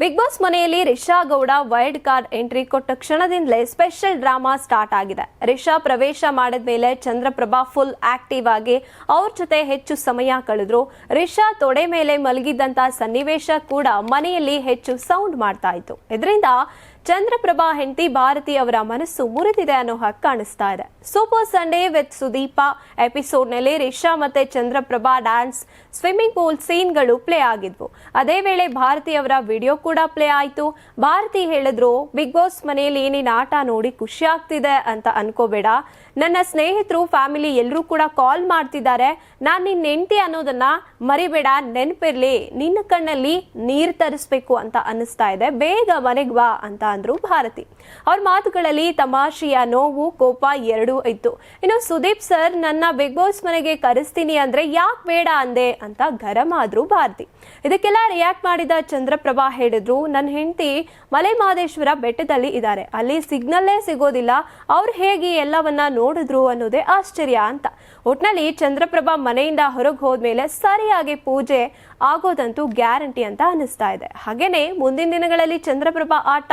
Big boss ಮನೆಯಲ್ಲಿ Risha Gowda wild card entry ಕೊಟ್ಟ ಕ್ಷಣದಿಂದಲೇ ಸ್ಪೆಷಲ್ ಡ್ರಾಮಾ ಸ್ಟಾರ್ಟ್ ಆಗಿದೆ. ರಿಷಾ ಪ್ರವೇಶ ಮಾಡಿದ ಮೇಲೆ ಚಂದ್ರಪ್ರಭಾ ಫುಲ್ ಆಕ್ಟಿವ್ ಆಗಿ ಅವ್ರ ಜೊತೆ ಹೆಚ್ಚು ಸಮಯ ಕಳೆದ್ರು. ರಿಷಾ ತೊಡೆ ಮೇಲೆ ಮಲಗಿದ್ದಂತ ಸನ್ನಿವೇಶ ಕೂಡ ಮನೆಯಲ್ಲಿ ಹೆಚ್ಚು ಸೌಂಡ್ ಮಾಡ್ತಾ ಇತ್ತು. ಇದರಿಂದ ಚಂದ್ರಪ್ರಭಾ ಹೆಂಡತಿ ಭಾರತಿ ಅವರ ಮನಸ್ಸು ಮುರಿದಿದೆ ಅನ್ನೋ ಹಾಗೆ ಕಾಣಿಸ್ತಾ ಇದೆ. Super Sunday with Sudeep. ಎಪಿಸೋಡ್ನಲ್ಲಿ Risha ಮತ್ತೆ ಚಂದ್ರಪ್ರಭಾ ಡ್ಯಾನ್ಸ್, ಸ್ವಿಮ್ಮಿಂಗ್ ಪೂಲ್ ಸೀನ್ಗಳು ಪ್ಲೇ ಆಗಿದ್ವು. ಅದೇ ವೇಳೆ ಭಾರತಿ ಅವರ ವಿಡಿಯೋ ಕೂಡ ಪ್ಲೇ ಆಯ್ತು. ಭಾರತಿ ಹೇಳಿದ್ರು, ಬಿಗ್ ಬಾಸ್ ಮನೆಯಲ್ಲಿ ಏನೇನು ಆಟ ನೋಡಿ ಖುಷಿ ಆಗ್ತಿದೆ ಅಂತ ಅನ್ಕೋಬೇಡ. ನನ್ನ ಸ್ನೇಹಿತರು, ಫ್ಯಾಮಿಲಿ ಎಲ್ಲರೂ ಕೂಡ ಕಾಲ್ ಮಾಡ್ತಿದ್ದಾರೆ. ನಾನು ನಿನ್ನ ಹೆಂಡತಿ ಅನ್ನೋದನ್ನ ಮರಿಬೇಡ, ನೆನಪಿರ್ಲಿ. ನಿನ್ನ ಕಣ್ಣಲ್ಲಿ ನೀರು ತರಿಸ್ಬೇಕು ಅಂತ ಅನ್ನಿಸ್ತಾ ಇದೆ. ಬೇಗ ಮನೆಗೆ ಬಾ ಅಂತ ಅಂದ್ರು ಭಾರತಿ. ಅವ್ರ ಮಾತುಗಳಲ್ಲಿ ತಮಾಷೆಯ ನೋವು, ಕೋಪ ಎರಡೂ ಇತ್ತು. ಇನ್ನು ಸುದೀಪ್ ಸರ್, ನನ್ನ ಬಿಗ್ ಬಾಸ್ ಮನೆಗೆ ಕರೆಸ್ತೀನಿ ಅಂದ್ರೆ ಯಾಕೆ ಬೇಡ ಅಂದೆ ಅಂತ ಗರಂ ಆದ್ರು ಭಾರತಿ. ಇದಕ್ಕೆಲ್ಲ ರಿಯಾಕ್ಟ್ ಮಾಡಿದ ಚಂದ್ರಪ್ರಭಾ ಹೇಳಿದ್ರು ನನ್ನ ಹೆಂಡತಿ ಮಲೆ ಮಹದೇಶ್ವರ ಬೆಟ್ಟದಲ್ಲಿ ಇದ್ದಾರೆ ಅಲ್ಲಿ ಸಿಗ್ನಲ್ಲೇ ಸಿಗೋದಿಲ್ಲ. ಅವ್ರು ಹೇಗೆ ಎಲ್ಲವನ್ನ ನೋಡಿದ್ರು ಅನ್ನೋದೇ ಆಶ್ಚರ್ಯ ಅಂತ. ಒಟ್ನಲ್ಲಿ ಚಂದ್ರಪ್ರಭಾ ಮನೆಯಿಂದ ಹೊರಗೆ ಹೋದ್ಮೇಲೆ ಸರಿಯಾಗಿ ಪೂಜೆ ಆಗೋದಂತೂ ಗ್ಯಾರಂಟಿ ಅಂತ ಅನಿಸ್ತಾ ಇದೆ. ಹಾಗೇನೆ ಮುಂದಿನ ದಿನಗಳಲ್ಲಿ ಚಂದ್ರಪ್ರಭಾ ಆಟ